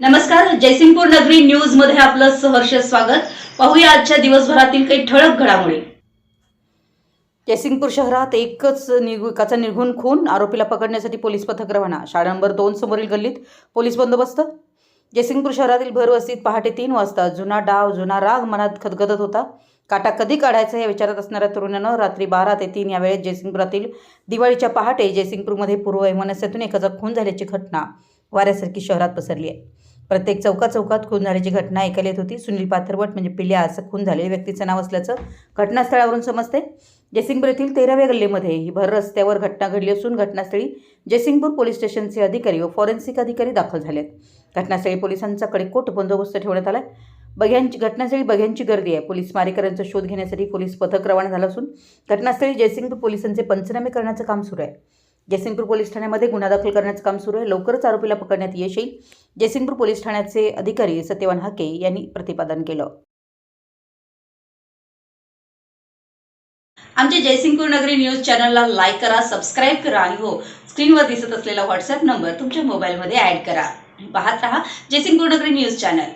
नमस्कार जयसिंगपूर नगरी न्यूजमध्ये आपलं सहर्ष स्वागत. पाहूया आजच्या दिवसभरातील काही ठळक घडामोडी. जयसिंगपूर शहरात एकच निघू एकाचा निघून खून आरोपीला पकडण्यासाठी पोलीस पथक रवाना. शाळा नंबर दोन समोरील गल्लीत पोलीस बंदोबस्त. जयसिंगपूर शहरातील भरवस्तीत पहाटे तीन वाजता जुना डाव जुना राग मनात खदखदत होता. काटा कधी काढायचा या विचारात असणाऱ्या तरुणानं रात्री बारा ते तीन या वेळेत जयसिंगपुरातील दिवाळीच्या पहाटे जयसिंगपूरमध्ये पूर्व वैमनस्यातून एकाचा खून झाल्याची घटना वाऱ्यासारखी शहरात पसरली आहे. प्रत्येक चौका चौकात खून झाल्याची घटना ऐकायला येत होती सुनील पाथरवट म्हणजे पिल्या असं खून झालेल्या व्यक्तीचं नाव असल्याचं घटनास्थळावरून समजते जयसिंगपूर येथील तेराव्या गल्लीमध्ये ही भर रस्त्यावर घटना घडली असून घटनास्थळी जयसिंगपूर पोलीस स्टेशनचे अधिकारी व फॉरेन्सिक अधिकारी दाखल झालेत. घटनास्थळी पोलिसांचा कडेकोट बंदोबस्त ठेवण्यात आला बघ्यांची घटनास्थळी बघ्यांची गर्दी आहे. पोलीस मारेकऱ्यांचा शोध घेण्यासाठी पोलीस पथक रवाना झालं असून घटनास्थळी जयसिंगपूर पोलिसांचे पंचनामे करण्याचं काम सुरू आहे. जयसिंगपूर पोलीस ठाण्यामध्ये गुन्हा दाखल करण्याचं काम सुरू आहे. लवकरच आरोपीला पकडण्यात यश येईल. जयसिंगपूर पोलीस ठाण्याचे अधिकारी सत्यवान हाके यांनी प्रतिपादन केलं. आमच्या जयसिंगपूर नगरी न्यूज चॅनलला लाईक करा सबस्क्राईब करा आणि हो स्क्रीनवर दिसत असलेला व्हॉट्सअप नंबर तुमच्या मोबाईलमध्ये ॲड करा. पाहत रहा जयसिंगपूर नगरी न्यूज चॅनल.